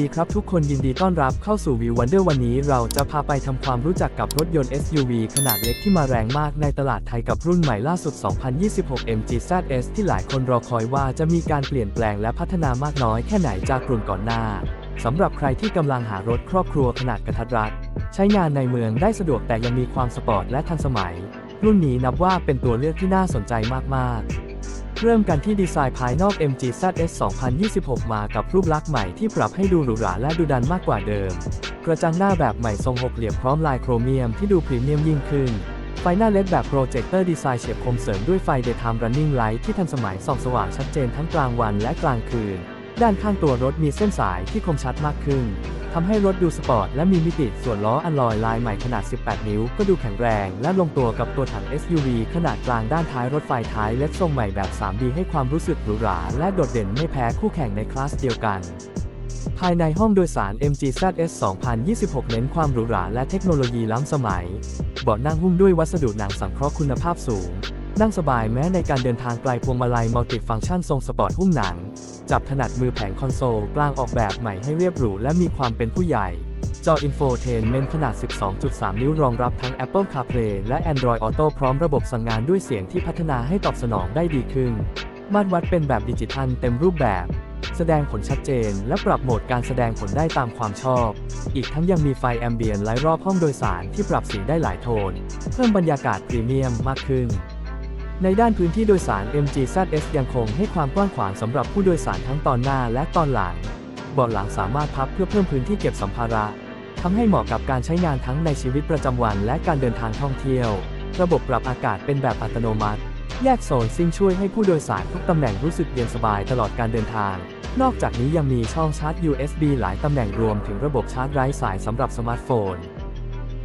ดีครับทุกคนยินดีต้อนรับเข้าสู่ View Wonder วันนี้เราจะพาไปทำความรู้จักกับรถยนต์ SUV ขนาดเล็กที่มาแรงมากในตลาดไทยกับรุ่นใหม่ล่าสุด 2026 MG ZS ที่หลายคนรอคอยว่าจะมีการเปลี่ยนแปลงและพัฒนามากน้อยแค่ไหนจากรุ่นก่อนหน้าสำหรับใครที่กำลังหารถครอบครัวขนาดกระทัดรัด ใช้งานในเมืองได้สะดวกแต่ยังมีความสปอร์ตและทันสมัย รุ่นนี้นับว่าเป็นตัวเลือกที่น่าสนใจมากๆ เริ่มกันที่ดีไซน์ภายนอก MG ZS 2026 มากับรูปลักษณ์ใหม่ที่ปรับให้ดูหรูหราและดูดันมากกว่าเดิม กระจังหน้าแบบใหม่ทรงหกเหลี่ยมพร้อมลายโครเมียมที่ดูพรีเมียมยิ่งขึ้น ไฟหน้าเลดแบบโปรเจคเตอร์ดีไซน์เฉียบคมเสริมด้วยไฟ Daytime Running Light ที่ทันสมัยส่องสว่างชัดเจนทั้งกลางวันและกลางคืน ด้านข้างตัวรถมีเส้นสายที่คมชัดมากขึ้น ทำให้รถดูสปอร์ตและมีมิติส่วนล้ออัลลอยลายใหม่ขนาด 18 นิ้ว ก็ดูแข็งแรงและลงตัวกับตัวถัง SUV ขนาดกลางด้านท้ายรถไฟท้ายเล็ดทรงใหม่แบบ 3D ให้ความรู้สึกหรูหราและโดดเด่นไม่แพ้คู่แข่งในคลาสเดียวกันภายในห้องโดยสาร MG ZS 2026 เน้นความหรูหราและเทคโนโลยีล้ำสมัย เบาะนั่งหุ้มด้วยวัสดุหนังสังเคราะห์คุณภาพสูง นั่งสบายแม้ในการเดินทางไกลพวงมาลัยมัลติฟังก์ชันทรงสปอร์ตหุ้มหนัง จับถนัดมือแผงคอนโซลกลางออกแบบใหม่ให้เรียบหรูและมีความเป็นผู้ใหญ่จอ Infotainment ขนาด 12.3 นิ้วรองรับทั้ง Apple CarPlay และ Android Auto พร้อมระบบสั่งงานด้วยเสียงที่พัฒนาให้ตอบสนองได้ดีขึ้น มาตรวัดเป็นแบบดิจิทัลเต็มรูปแบบ แสดงผลชัดเจน และปรับโหมดการแสดงผลได้ตามความชอบ อีกทั้งยังมีไฟแอมเบียนไลท์รอบห้องโดยสารที่ปรับสีได้หลายโทน เพิ่มบรรยากาศพรีเมียมมากขึ้น ในด้านพื้นที่โดยสาร MG ZS ยังคงให้ความกว้างขวางสำหรับผู้โดยสารทั้งตอนหน้าและตอนหลัง เบาะหลังสามารถพับเพื่อเพิ่มพื้นที่เก็บสัมภาระทำให้เหมาะกับการใช้งานทั้งในชีวิตประจำวันและการเดินทางท่องเที่ยว ระบบปรับอากาศเป็นแบบอัตโนมัติ แยกโซนซิ่งช่วยให้ผู้โดยสารทุกตำแหน่งรู้สึกเย็นสบายตลอดการเดินทาง นอกจากนี้ยังมีช่องชาร์จ USB หลายตำแหน่งรวมถึงระบบชาร์จไร้สายสำหรับสมาร์ทโฟน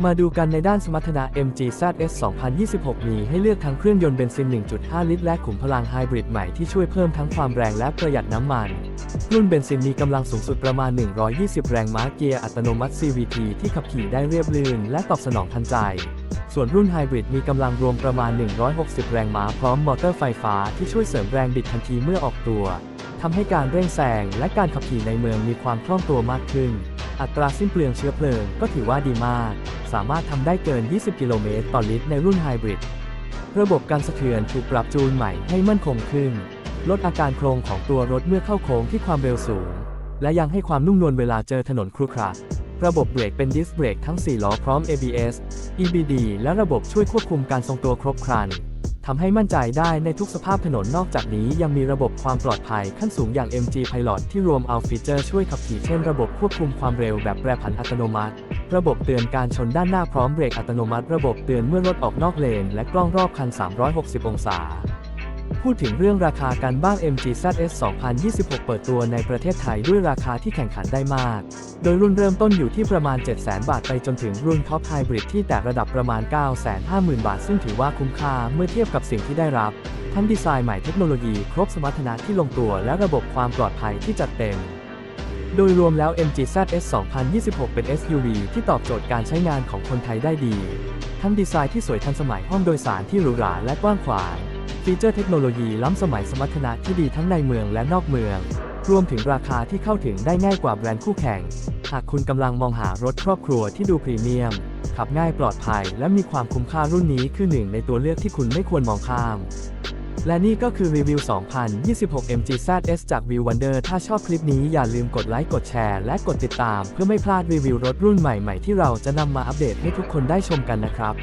มาดูกันในด้านสมรรถนะ MG ZS 2026 มีให้เลือกทั้งเครื่องยนต์เบนซิน 1.5 ลิตร และขุมพลังไฮบริดใหม่ที่ช่วยเพิ่มทั้งความแรงและประหยัดน้ำมัน รุ่นเบนซินมีกำลังสูงสุดประมาณ 120 แรงม้าเกียร์อัตโนมัติ CVT ที่ขับขี่ได้เรียบลื่น และตอบสนองทันใจ ส่วนรุ่นไฮบริดมีกำลังรวมประมาณ 160 แรงม้าพร้อมมอเตอร์ไฟฟ้าที่ช่วยเสริมแรงบิดทันทีเมื่อออกตัวทำให้การเร่งแซงและการขับขี่ในเมืองมีความคล่องตัวมากขึ้น อัตราสิ้นเปลืองเชื้อเพลิงก็ถือว่าดีมาก สามารถทำได้เกิน 20 กิโลเมตรต่อลิตรในรุ่นไฮบริด ระบบการสะเทือนถูกปรับจูนใหม่ให้มั่นคงขึ้น ลดอาการโครงของตัวรถเมื่อเข้าโค้งที่ความเร็วสูง และยังให้ความนุ่มนวลเวลาเจอถนนครุขระระบบเบรกเป็นดิสเบรกทั้ง 4 ล้อพร้อม ABS EBD และระบบช่วยควบคุมการทรงตัวครบครัน ทำให้มั่นใจได้ในทุกสภาพถนนนอกจากนี้ยังมีระบบความปลอดภัยขั้นสูงอย่าง MG Pilot ที่รวมเอาฟีเจอร์ช่วยขับขี่เช่นระบบควบคุมความเร็วแบบแปรผันอัตโนมัติ ระบบเตือนการชนด้านหน้าพร้อมเบรกอัตโนมัติ ระบบเตือนเมื่อรถออกนอกเลน และกล้องรอบคัน 360 องศา พูดถึงเรื่องราคากันบ้าง MG ZS 2026 เปิดตัวในประเทศไทยด้วยราคาที่แข่งขันได้มาก โดยรุ่นเริ่มต้นอยู่ที่ประมาณ 700,000 บาทไปจนถึงรุ่นท็อปไฮบริดที่แตะระดับประมาณ 950,000 บาท ซึ่งถือว่าคุ้มค่าเมื่อเทียบกับสิ่งที่ได้รับ ทั้งดีไซน์ใหม่เทคโนโลยีครบสมรรถนะที่ลงตัวและระบบความปลอดภัยที่จัดเต็มโดยรวมแล้ว MG ZS 2026 เป็น SUV ที่ตอบโจทย์การใช้งานของคนไทยได้ดี ทั้งดีไซน์ที่สวยทันสมัยห้องโดยสารที่หรูหราและกว้างขวาง ฟีเจอร์เทคโนโลยีล้ำสมัยสมรรถนะที่ดีทั้งในเมืองและนอกเมือง รวมถึงราคาที่เข้าถึงได้ง่ายกว่าแบรนด์คู่แข่ง หากคุณกำลังมองหารถครอบครัวที่ดูพรีเมียม ขับง่ายปลอดภัย และมีความคุ้มค่ารุ่นนี้คือหนึ่งในตัวเลือกที่คุณไม่ควรมองข้าม และนี่ก็คือรีวิว 2026 MG ZS จาก View Wonder ถ้าชอบคลิปนี้อย่าลืมกดไลค์กดแชร์และกดติดตาม เพื่อไม่พลาดรีวิวรถรุ่นใหม่ๆที่เราจะนำมาอัปเดตให้ทุกคนได้ชมกันนะครับ